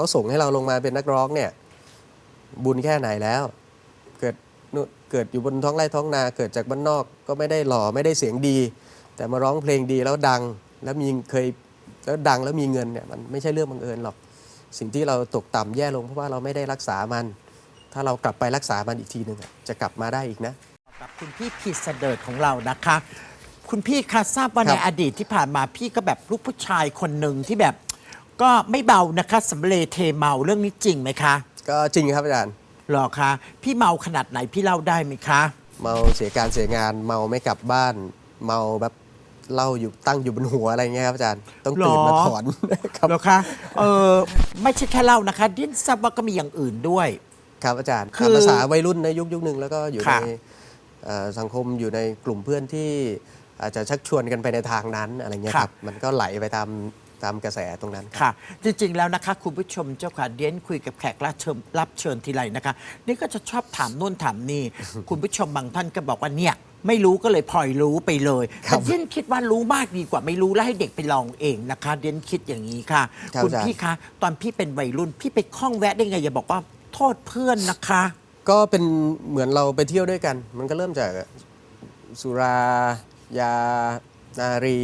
เขาส่งให้เราลงมาเป็นนักร้องเนี่ยบุญแค่ไหนแล้ว เกิดนู่นเกิดอยู่บนท้องไร่ท้องนาเกิดจากบ้านนอกก็ไม่ได้หล่อไม่ได้เสียงดี แต่มาร้องเพลงดีแล้วดังแล้วมีเคยแล้วดังแล้วมีเงินเนี่ยมันไม่ใช่เรื่องบังเอิญหรอก สิ่งที่เราตกต่ำแย่ลงเพราะว่าเราไม่ได้รักษามัน ถ้าเรากลับไปรักษามันอีกทีหนึ่งอะจะกลับมาได้อีกนะกับคุณพี่พีเสดิร์ดของเรานะคะ คุณพี่คะทราบว่าคในรับอดีตที่ผ่านมาพี่ก็แบบลูกผู้ชายคนหนึ่งที่แบบ ก็ไม่เบานะคะสำเร็จเทเมาเรื่องนี้จริงไหมคะก็จริงครับอาจารย์ หรอคะพี่เมาขนาดไหนพี่เล่าได้ไหมคะ เมาเสียการเสียงานเมาไม่กลับบ้าน เมาแบบเหล่าอยู่ตั้งอยู่บนหัวอะไรเงี้ยครับอาจารย์ต้องตื่นมาถอน ครับหรอคะเออไม่ใช่แค่เล่านะคะ ดินทราบว่าก็มีอย่างอื่นด้วย ครับอาจารย์คือตามภาษาวัยรุ่นในยุคยุคหนึ่งแล้วก็อยู่ในค่ะ เอ่อสังคมอยู่ในกลุ่มเพื่อนที่อาจจะชักชวนกันไปในทางนั้นอะไรเงี้ยครับมันก็ไหลไปตาม ตามกระแสตรงนั้นครับ ค่ะ จริง ๆ แล้วนะคะคุณผู้ชมเจ้าค่ะเดียนคุยกับแขกรับเชิญรับเชิญทีไรนะคะ นี่ก็จะชอบถามนู่นถามนี่ คุณผู้ชมบางท่านก็บอกว่าเนี่ย ไม่รู้ก็เลยพลอยรู้ไปเลยครัแต่บเดียนคิดว่ารู้มากดีกว่าไม่รู้แล้วให้เด็กไปลองเองนะคะเดียนคิดอย่างนี้ค่ะครับคุณอาจารย์ พี่คะตอนพี่เป็นวัยรุ่นพี่ไปคล้องแวะได้ไงอย่าบอกว่าโทษเพื่อนนะคะ ก็เป็นเหมือนเราไปเที่ยวด้วยกัน มันก็เริ่มจากสุรายานารี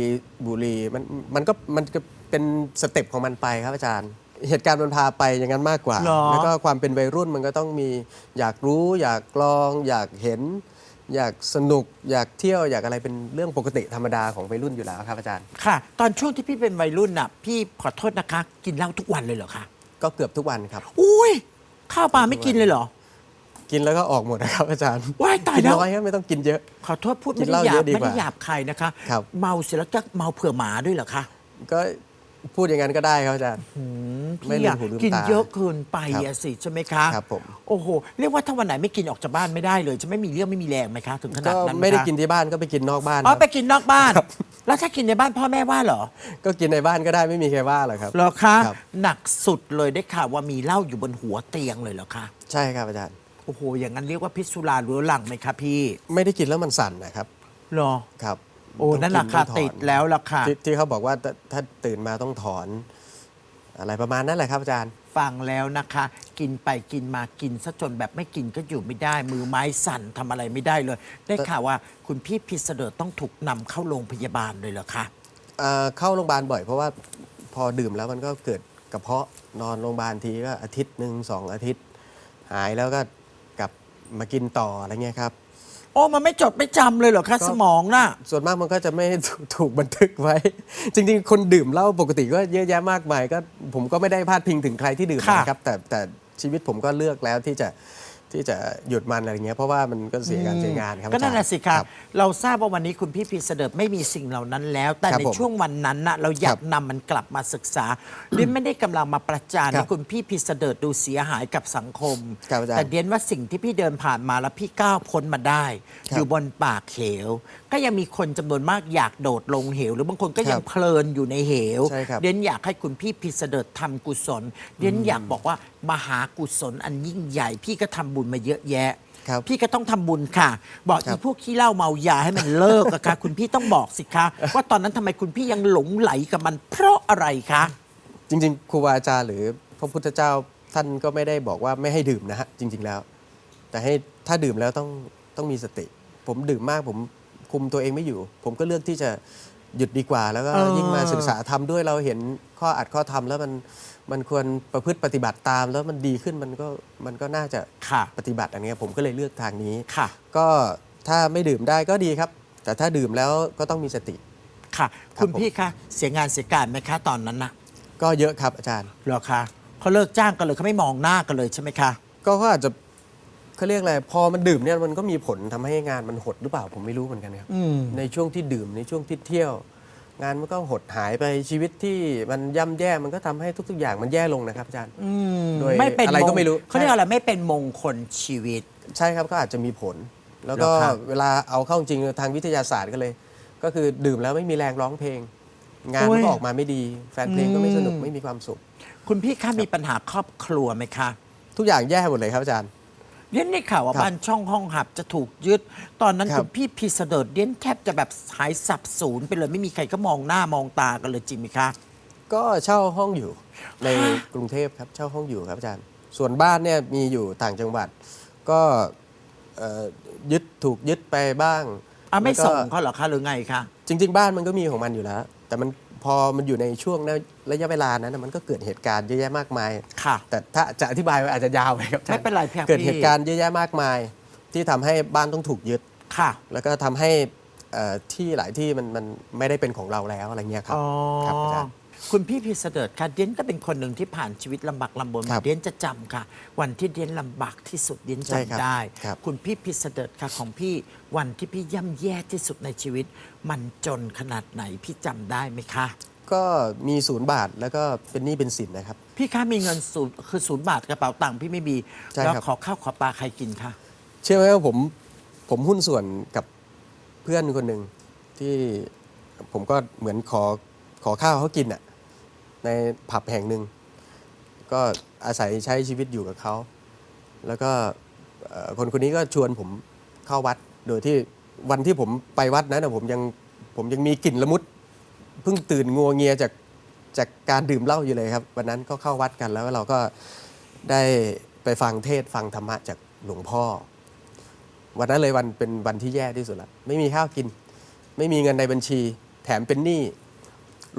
บุหรีมันมันก็มันก็ เป็นสเต็ปของมันไปครับอาจารย์ เหตุการณ์มันพาไปอย่างนั้นมากกว่า หรอ แล้วก็ความเป็นวัยรุ่นมันก็ต้องมีอยากรู้ อยากลอง อยากเห็น อยากสนุก อยากเที่ยวอยากอะไรเป็นเรื่องปกติธรรมดาของวัยรุ่นอยู่แล้วครับอาจารย์ ค่ะ ตอนช่วงที่พี่เป็นวัยรุ่นน่ะ พี่ขอโทษนะคะ กินเหล้าทุกวันเลยเหรอคะก็เกือบทุกวันครับ อุ้ยข้าวปลาไม่กินเลยเหรอ กินแล้วก็ออกหมดนะครับอาจารย์ว้ายตายกินแล้ว น้อยครับไม่ต้องกินเยอะ ขอโทษพูดกิไม่นเหได้ล้าหยาเยบอะดีไม่กว่าได้หยาบใครนะคะ ครับ เมาเสร็จแล้วจะเมาเผื่อหมาด้วยเหรอคะ ก็ พูดอย่างนั้นก็ได้ครับอาจารย์อืมไม่พี่ลืมอะหูลืมกินตาเยอะเกินไปครับอะสิใช่ไหมคะครับผม โอ้โหเรียกว่าถ้าวันไหนไม่กินออกจากบ้านไม่ได้เลย จะไม่มีเรื่องไม่มีแรงไหมคะถึงขนาก็ดนั้นหไม่ได้คะกินที่บ้านก็ไปกินนอกบ้านอ๋อครับไปกินนอกบ้านแล้วถ้ากินในบ้านพ่อแม่ว่าเหรอก็กินในบ้านก็ได้ไม่มีใครว่าหรอกครับ เหรอคะครับ หนักสุดเลยได้ข่าวว่ามีเหล้าอยู่บนหัวเตียงเลยเหรอคะใช่ครับอาจารย์ โอ้โหอย่างนั้นเรียกว่าพิษสุราเรื้อรังไหมคะพี่ไม่ได้กินแล้วมันสั่นนะครับ เหรอ ครับ โอ้นั่นแหละต้องค่ะกิไม่ถอนติดแล้วล่ะค่ะที่ที่เขาบอกว่าถ้าถ้าตื่นมาต้องถอน อะไรประมาณนั้นแหละครับอาจารย์ ฟังแล้วนะคะ กินไปกินมากินซะจนแบบไม่กินก็อยู่ไม่ได้ มือไม้สั่นทำอะไรไม่ได้เลย ได้ข่าวว่าคุณพี่พิสเดอร์ต้องถูกนำเข้าโรงพยาบาลเลยเหรอคะเอ่อเข้าโรงพยาบาลบ่อยเพราะว่าพอดื่มแล้วมันก็เกิดกระเพาะนอนโรงพยาบาลทีก็อาทิตย์หนึ่งสองอาทิตย์ หายแล้วก็กลับมากินต่ออะไรเงี้ยครับ โอ้มันไม่จดไม่จำเลยเหรอคะก็สมองน่ะ ส่วนมากมันก็จะไม่ถูกถูกบันทึกไว้ จริงๆ คนดื่มเหล้าปกติก็เยอะแยะมากมายก็ผมก็ไม่ได้พาดพิงถึงใครที่ดื่มค่ะ นะครับแต่แต่ชีวิตผมก็เลือกแล้วที่จะ ที่จะหยุดมันอะไรเงี้ยเพราะว่ามันก็เสียการเสียงานครับก็นั่นแหละอาจารย์สิคะรับ เราทราบว่าวันนี้คุณพี่พิสเดอร์ไม่มีสิ่งเหล่านั้นแล้ว แต่ครับในผมช่วงวันนั้นน่ะเราอยากครับนำมันกลับมาศึกษาเดียนไม่ได้กำลังมาประจานครัให้บคุณพี่พิสเดอร์ดูเสียหายกับสังคมครับอาจารย์แต่เดียนว่าสิ่งที่พี่เดินผ่านมาแล้วพี่ก้าวพ้นมาได้ครับอยู่บนปากเหว ก็ยังมีคนจำนวนมากอยากโดดลงเหว หรือบางคนก็ยังครับเพลินอยู่ในเหวใช่ครับเดียนอยากให้คุณพี่พิสเดอร์ทำกุศลเดียนอยากบอกว่ามหากุศลอันยิ่งใหญ่พี่ก็ทำบุญมาเยอะแยะ ครับ พี่ก็ต้องทำบุญค่ะ บอกครัอีบ พวกขี้เหล้าเมายาให้มันเลิกอะค่ะ คุณพี่ต้องบอกสิคะว่าตอนนั้นทำไมคุณพี่ยังหลงไหลกับมันเพราะอะไรคะ จริงๆครูบาอาจารย์หรือพระพุทธเจ้าท่านก็ไม่ได้บอกว่าไม่ให้ดื่มนะฮะจริง ๆแล้ว แต่ให้ถ้าดื่มแล้วต้องต้องมีสติ ผมดื่มมากผมคุมตัวเองไม่อยู่ ผมก็เลือกที่จะ หยุดดีกว่า แล้วก็เออยิ่งมาศึกษาทำด้วยเราเห็นข้ออัดข้อทำแล้วมันมันควรประพฤติปฏิบัติตามแล้วมันดีขึ้นมันก็มันก็น่าจะค่ะปฏิบัติอันเนี้ยผมก็เลยเลือกทางนี้ค่ะก็ถ้าไม่ดื่มได้ก็ดีครับ แต่ถ้าดื่มแล้วก็ต้องมีสติค่ะครับคุณพี่คะเสียงานเสียการไหมคะตอนนั้นน่ะก็เยอะครับอาจารย์เหรอคะเขาเลิกจ้างกันเลยเขาไม่มองหน้ากันเลยใช่ไหมคะก็เขาอาจจะ เขาเรียกอะไรพอมันดื่มเนี่ยมันก็มีผลทำให้งานมันหดหรือเปล่าผมไม่รู้เหมือนกันครับอืมในช่วงที่ดื่มในช่วงที่เที่ยว งานมันก็หดหายไปชีวิตที่มันย่ำแย่มันก็ทำให้ทุก ๆ อย่างมันแย่ลงนะครับอาจารย์อืมโดยไม่เป็นอะไรก็ไม่รู้เขาเรียกอะไรไม่เป็นมงคลชีวิต ใช่ครับก็อาจจะมีผล แล้วก็เหรอครับเวลาเอาเข้าจริงทางวิทยาศาสตร์ก็เลย ก็คือดื่มแล้วไม่มีแรงร้องเพลง งานมันก็ออกมาไม่ดี แฟนเพลงก็ไม่สนุกไม่มีความสุข คุณพี่คะมีปัญหาครอบครัวไหมคะ ทุกอย่างแย่หมดเลยครับอาจารย์ เดียนได้ข่าวว่าครับบ้านช่องห้องหับจะถูกยึด ตอนนั้นครับ คุณพี่พีเสดิร์ดเดียนแทบจะแบบหายสับสูญไปเลยไม่มีใครก็มองหน้ามองตากันเลยจริงไหมคะ ก็เช่าห้องอยู่ในกรุงเทพครับเช่าห้องอยู่ครับอาจารย์ ส่วนบ้านเนี่ยมีอยู่ต่างจังหวัด ก็เอ่อยึดถูกยึดไปบ้างอะไม่แล้วก็ส่งเขาเหรอคะหรือไงคะ จริง ๆ บ้านมันก็มีของมันอยู่แล้ว แต่มัน พอมันอยู่ในช่วงนั้นระยะเวลานั้นนะมันก็เกิดเหตุการณ์เยอะแยะมากมาย ค่ะ แต่ถ้าจะอธิบายอาจจะยาวไปครับอาจาไม่เป็นไรพี่เกิดพี่เหตุการณ์เยอะแยะมากมาย ที่ทำให้บ้านต้องถูกยึดค่ะ แล้วก็ทำให้เอ่อที่หลายที่มันมันไม่ได้เป็นของเราแล้วอะไรเงี้ยครับอ๋อครับอาจารย์ คุณพี่พีเสดิร์ดค่ะเดียนก็เป็นคนหนึ่งที่ผ่านชีวิตลำบากลำบนครับเดียนจะจำค่ะ วันที่เดียนลำบากที่สุดเดียนใช่ครับจำได้ ครับ คุณพี่พีเสดิร์ดค่ะของพี่วันที่พี่ย่ำแย่ที่สุดในชีวิต มันจนขนาดไหนพี่จำได้ไหมคะ ก็มีศูนย์บาทแล้วก็เป็นหนี้เป็นสินนะครับ พี่คะมีเงินศูนย์คือศูนย์บาทกระเป๋าตังค์พี่ไม่มีใช่แล้วครับ ขอข้าวขอปลาใครกินคะเชื่อไหมว่าผมผมหุ้นส่วนกับเพื่อนคนหนึ่งที่ผมก็เหมือนขอขอข้าวเขากินอะ ในผับแห่งหนึ่ง ก็อาศัยใช้ชีวิตอยู่กับเขา แล้วก็คนคนนี้ก็ชวนผมเข้าวัด โดยที่วันที่ผมไปวัดนั้นผมยังผมยังมีกลิ่นละมุดเพิ่งตื่นงัวเงียจากจากการดื่มเหล้าอยู่เลยครับ วันนั้นก็เข้าวัดกันแล้วเราก็ได้ไปฟังเทศฟังธรรมะจากหลวงพ่อ วันนั้นเลยวันเป็นวันที่แย่ที่สุดละไม่มีข้าวกิน ไม่มีเงินในบัญชี แถมเป็นหนี้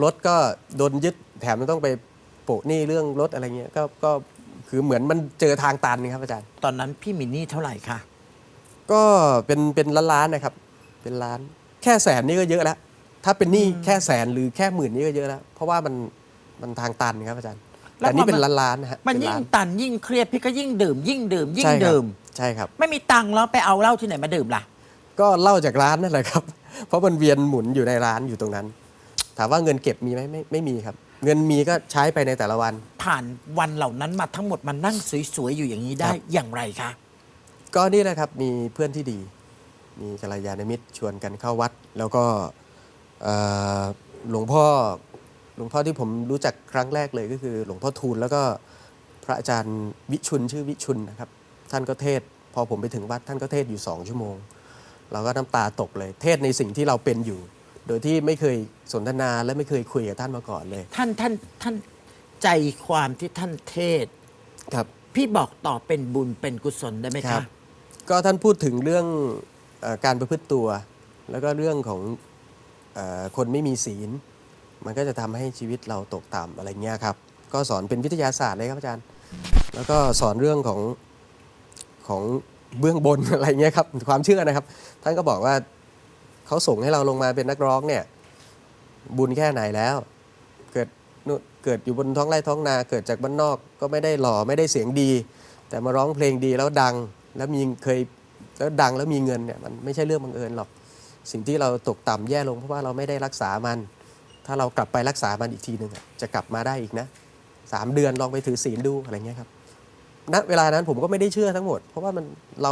รถก็โดนยึด แถมมันต้องไปโปะหนี้เรื่องรถอะไรเงี้ยก็ก็คือเหมือนมันเจอทางตันครับอาจารย์ ตอนนั้นพี่มีหนี้เท่าไหร่คะก็เป็นเป็นล้านล้านๆนะครับ เป็นล้าน แค่แสนนี่ก็เยอะแล้ว ถ้าเป็นหนี้แค่แสนหรือแค่หมื่นนี่ก็เยอะแล้ว เพราะว่ามันมันทางตันครับอาจารย์ แต่นี่เป็นล้านล้านๆนะฮะมันเป็ยิ่งล้าตันยิ่งเครียดพี่ก็ยิ่งดื่ม ยิ่งดื่ม ยิ่งใช่ครับดื่ม ใช่ครับ ไม่มีตังค์แล้วไปเอาเหล้าที่ไหนมาดื่มล่ะ ก็เล่าจากร้านนั่นแหละครับ เพราะมันเวียนหมุนอยู่ในร้านอยู่ตรงนั้น ถามว่าเงินเก็บมีไหมไม่ไม่มีครับ เงินมีก็ใช้ไปในแต่ละวัน ผ่านวันเหล่านั้นมาทั้งหมดมันนั่งสวยๆอยู่อย่างนี้ได้ครับอย่างไรคะก็นี่แหละครับมีเพื่อนที่ดี มีกัลยาณมิตรชวนกันเข้าวัด แล้วก็เอ่อหลวงพ่อหลวงพ่อที่ผมรู้จักครั้งแรกเลยก็คือ หลวงพ่อทูลแล้วก็พระอาจารย์วิชุนชื่อวิชุนนะครับ ท่านก็เทศน์พอผมไปถึงวัดท่านก็เทศน์อยู่สองชั่วโมง เราก็น้ำตาตกเลย เทศน์ในสิ่งที่เราเป็นอยู่ โดยที่ไม่เคยสนทนาและไม่เคยคุยกับท่านมาก่อนเลย ท่านท่านท่านใจความที่ท่านเทศน์ครับพี่บอกต่อเป็นบุญเป็นกุศลได้ไหมครัคะบ ก็ท่านพูดถึงเรื่องเออการประพฤติตัว แล้วก็เรื่องของเออคนไม่มีศีล มันก็จะทำให้ชีวิตเราตกต่ำอะไรเงี้ยครับ ก็สอนเป็นวิทยาศาสตร์เลยครับอาจารย์ แล้วก็สอนเรื่องของของเบื้องบน อะไรเงี้ยครับความเชื่อนะครับ ท่านก็บอกว่า เขาส่งให้เราลงมาเป็นนักร้องเนี่ย บุญแค่ไหนแล้ว เกิดนู่เกิดอยู่บนท้องไร่ท้องนา เกิดจากบ้านนอกก็ไม่ได้หล่อไม่ได้เสียงดี แต่มาร้องเพลงดีแล้วดังแล้วมีเคยแล้วดังแล้วมีเงินเนี่ยมันไม่ใช่เรื่องบังเอิญหรอก สิ่งที่เราตกต่ำแย่ลงเพราะว่าเราไม่ได้รักษามัน ถ้าเรากลับไปรักษามันอีกทีหนึ่งจะกลับมาได้อีกนะสามเดือนลองไปถือศีลดูอะไรเงี้ยครับณเวลานั้นผมก็ไม่ได้เชื่อทั้งหมด เพราะว่ามันเรา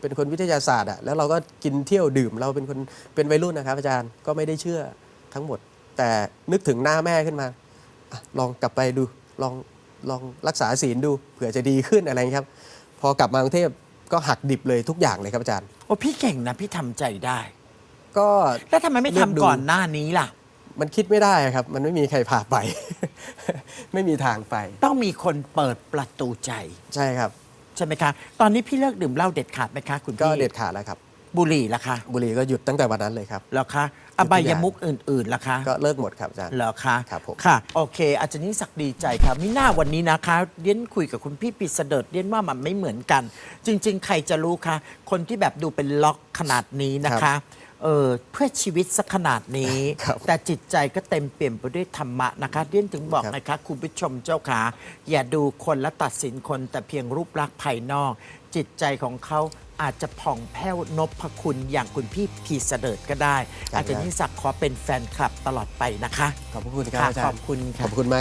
เป็นคนวิทยาศาสตร์อะแล้วเราก็กินเที่ยวดื่ม เราเป็นคนเป็นวัยรุ่นนะครับ อาจารย์ก็ไม่ได้เชื่อทั้งหมด แต่นึกถึงหน้าแม่ขึ้นมาอะลองกลับไปดูลองลองรักษาศีลดูเผื่อจะดีขึ้นอะไรเงี้ยครับ พอกลับมากรุงเทพก็หักดิบเลยทุกอย่างเลยครับอาจารย์ โอ้พี่เก่งนะพี่ทำใจได้ ก็แล้วทำไมไม่เลืทำอกดูก่อนหน้านี้ล่ะ มันคิดไม่ได้ครับ มันไม่มีใครพาไป ไม่มีทางไป ต้องมีคนเปิดประตูใจ ใช่ครับ ใช่ไหมคะ ตอนนี้พี่เลิกดื่มเหล้าเด็ดขาดไหมคะคุณก็พี่เด็ดขาดแล้วครับ บุหรี่ล่ะคะบุหรี่ก็หยุดตั้งแต่วันนั้นเลยครับ เหรอคะทุอกอย่างบายมุกอื่นๆล่ะคะ ก็เลิกหมดครับอาจารย์ เหรอคะครับผม ค่ะ โอเค อาจารย์นิสักดีใจค่ะมิน่าวันนี้นะคะเรียนคุยกับคุณพี่ปีเสดิร์ดเรียนว่ามันไม่เหมือนกัน จริง ๆ ใครจะรู้คะ คนที่แบบดูเป็นล็อกขนาดนี้นะคะ เออเพื่อชีวิตสักขนาดนี้ ครับแต่จิตใจก็เต็มเปี่ยมไปด้วยธรรมะนะคะเรียนถึงบอกครับ นะคะคุณผู้ชมเจ้าขาอย่าดูคนและตัดสินคนแต่เพียงรูปลักษณ์ภายนอก จิตใจของเขาอาจจะผ่องแผ้วนพคุณอย่างคุณพี่พีเสดิร์ดก็ได้ อาจารย์นิสักขอเป็นแฟนคลับตลอดไปนะคะขอบพระคุณครับอาจารย์ ขอบคุณค่ะ ขอบคุณมาก